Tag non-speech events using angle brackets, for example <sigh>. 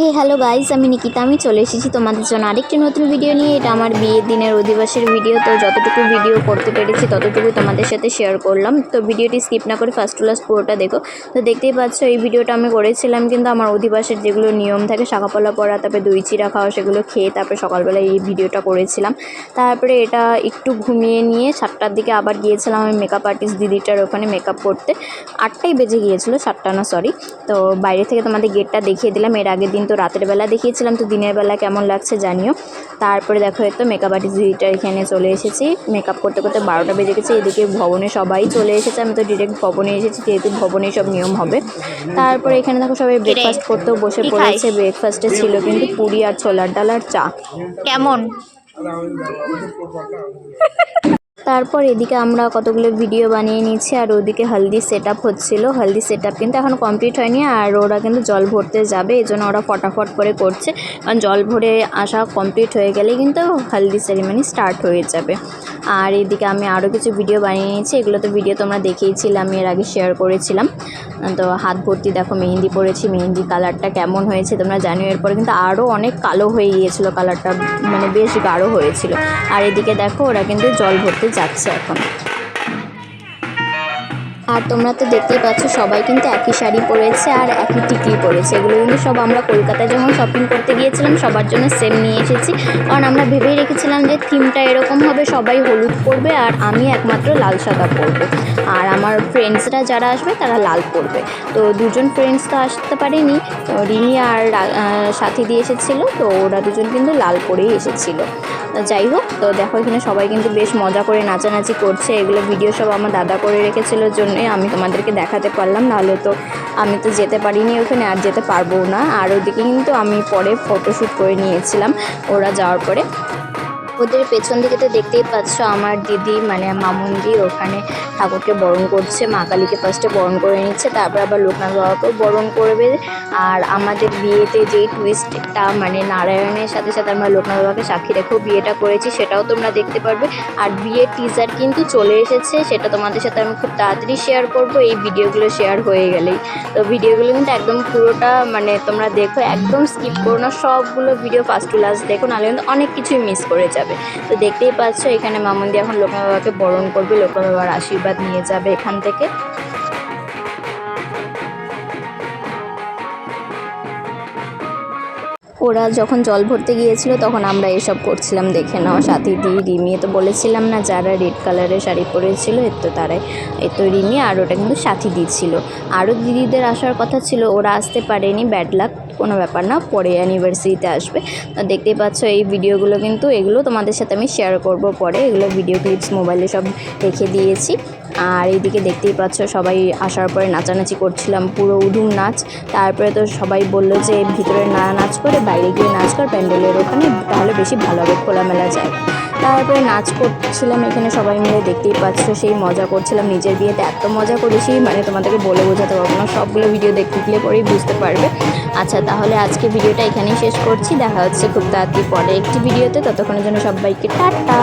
হে hello guys আমি নিকিতা, আমি চলে এসেছি তোমাদের জন্য আরেকটি নতুন ভিডিও নিয়ে। এটা আমার বিয়ের দিনের অধিবাসের ভিডিও তো যতটুকু ভিডিও করতে পেরেছি ততটুকু তোমাদের সাথে শেয়ার করলাম। তো ভিডিওটি স্কিপ না করে ফার্স্ট টু লাস্ট পুরোটা দেখো। তো দেখতেই পাচ্ছ, এই ভিডিওটা আমি করেছিলাম কিন্তু আমার অধিবাসের যেগুলো নিয়ম থাকে, শাখাপলা পরা, তারপরে দই চিরা খাওয়া, সেগুলো খেয়ে তারপরে সকালবেলা এই ভিডিওটা করেছিলাম। তারপরে এটা একটু ঘুমিয়ে নিয়ে সাতটার দিকে আবার গিয়েছিলাম আমি মেকআপ আর্টিস্ট দিদিটার ওখানে মেকআপ করতে। আটটাই বেজে গিয়েছিল, সাতটা না সরি তো বাইরে থেকে তোমাদের গেটটা দেখিয়ে দিলাম, এর আগের দিন তো রাতের বেলা দেখিয়েছিলাম তো দিনের বেলা কেমন লাগছে জানিও। তারপরে দেখো এই তো মেকআপ আর্টিস্ট দিদিটা এখানে চলে এসেছি। মেকআপ করতে করতে বারোটা বেজে গেছে এদিকে ভবনে সবাই চলে এসেছে। আমি তো ডিরেক্ট ভবনে এসেছি যেহেতু ভবনে সব নিয়ম হবে। তারপরে এখানে দেখো সবাই ব্রেকফাস্ট করতেও বসে পড়েছে? ব্রেকফাস্টে ছিল কিন্তু পুরি আর ছোলার ডাল আর চা। কেমন? <laughs> তারপর এদিকে আমরা কতগুলো ভিডিও বানিয়ে নিচ্ছি আর ওদিকে হলদি সেট আপ হচ্ছিল। হলদি সেট আপ কিন্তু এখন কমপ্লিট হয়নি, আর ওরা কিন্তু জল ভরতে যাবে এই জন্য ওরা ফটাফট করে করছে। কারণ জল ভরে আসা কমপ্লিট হয়ে গেলেই কিন্তু হলদি সেরিমনি স্টার্ট হয়ে যাবে। আর এদিকে আমি আরও কিছু ভিডিও বানিয়ে নিয়েছি, এগুলো তো ভিডিও তোমরা দেখেইছিলে আমি এর আগে শেয়ার করেছিলাম। তো হাত ভর্তি দেখো, মেহেন্দি পরেছি, মেহেন্দি কালারটা কেমন হয়েছে তোমরা জানিও এরপরে কিন্তু আরও অনেক কালো হয়ে গিয়েছিল কালারটা মানে বেশ গাঢ় হয়েছিল। আর এদিকে দেখো, ওরা কিন্তু জল ভরতে যাচ্ছে এখন আর তোমরা তো দেখতেই পাচ্ছ, সবাই কিন্তু একই শাড়ি পরেছে আর একই টিকলি পরেছে। এগুলো কিন্তু সব আমরা কলকাতায় যখন শপিং করতে গিয়েছিলাম, সবার জন্য সেম নিয়ে এসেছি। কারণ আমরা ভেবেই রেখেছিলাম যে থিমটা এরকম হবে, সবাই হলুদ পরবে আর আমি একমাত্র লাল সাদা পরবো। আর আমার ফ্রেন্ডসরা যারা আসবে, তারা লাল পরবে। তো দুজন ফ্রেন্ডস তো আসতে পারেনি, তো রিমি আর সাথী দিয়ে এসেছিল, তো ওরা দুজন কিন্তু লাল পরেই এসেছিল। যাই হোক, তো দেখো এখানে সবাই কিন্তু বেশ মজা করে নাচানাচি করছে। এগুলো ভিডিও সব আমার দাদা করে রেখেছিল জন্যই আমি তোমাদেরকে দেখাতে পারলাম, নাহলে তো আমি তো যেতে পারিনি ওখানে আর যেতে পারব না। আর ওদিকে কিন্তু আমি পরে ফটোশ্যুট করে নিয়েছিলাম, ওরা যাওয়ার পরে। ওদের পেছন দিকে তো দেখতেই পাচ্ছ আমার দিদি মানে মামুনদি ওখানে ঠাকুরকে বরণ করছে, মা কালীকে ফার্স্টে বরণ করে নিচ্ছে, তারপর আবার লোকনাথ বাবাকেও বরণ করবে। আর আমাদের বিয়েতে যেই টুইস্টটা মানে নারায়ণের সাথে সাথে আমরা লোকনাথ বাবাকে সাক্ষী রেখেও বিয়েটা করেছি, সেটাও তোমরা দেখতে পারবে। আর বিয়ের টিজার কিন্তু চলে এসেছে, সেটা তোমাদের সাথে আমি খুব তাড়াতাড়ি শেয়ার করব, এই ভিডিওগুলো শেয়ার হয়ে গেলেই। তো ভিডিওগুলো কিন্তু একদম পুরোটা মানে তোমরা দেখো, একদম স্কিপ করো না, সবগুলো ভিডিও ফার্স্ট টু লাস্ট দেখো, নাহলে কিন্তু অনেক কিছুই মিস করে যাবে। তো দেখতেই পাচ্ছ, এখানে মামুন্দি এখন লোকনাথ বাবাকে বরণ করবে, লোকনাথ বাবার আশীর্বাদ নিয়ে যাবে এখান থেকে। ওরা যখন জল ভরতে গিয়েছিল, তখন আমরা এসব করছিলাম, দেখে নাও। সাথী দি, রিমি তো বলেছিলাম না, যারা রেড কালারের শাড়ি পরেছিল এর তো তারাই এই তো রিমি, আর ওটা কিন্তু সাথী দিচ্ছিল আরও দিদিদের আসার কথা ছিল, ওরা আসতে পারেনি, ব্যাড লাক। কোনো ব্যাপার না, পরে অ্যানিভার্সারিতে আসবে। তো দেখতেই পাচ্ছ, এই ভিডিওগুলো কিন্তু, এগুলো তোমাদের সাথে আমি শেয়ার করব পরে। এগুলো ভিডিও ক্লিপস মোবাইলে সব রেখে দিয়েছি। আর এইদিকে দেখতেই পাচ্ছ, সবাই আসার পরে নাচানাচি করছিলাম, পুরো উধুম নাচ। তারপরে তো সবাই বলল যে, ভিতরে না নাচ করে, বাইরে গিয়ে নাচ কর, প্যান্ডেলের ওখানে, তাহলে বেশি ভালো হবে খোলামেলা জায়গা। তারপরে নাচ করছিলাম এখানে সবাই মিলে, দেখতেই পাচ্ছ, সেই মজা করছিলাম। নিজের বিয়েতে এত মজা করেছি মানে তোমাদেরকে বলে বোঝাতে পারব না, সবগুলো ভিডিও দেখতে গেলে পরেই বুঝতে পারবে। আচ্ছা তাহলে আজকে ভিডিওটা এখানেই শেষ করছি। দেখা হচ্ছে খুব তাড়াতাড়ি পরে একটি ভিডিওতে ততক্ষণের জন্য সবাইকে টাটা।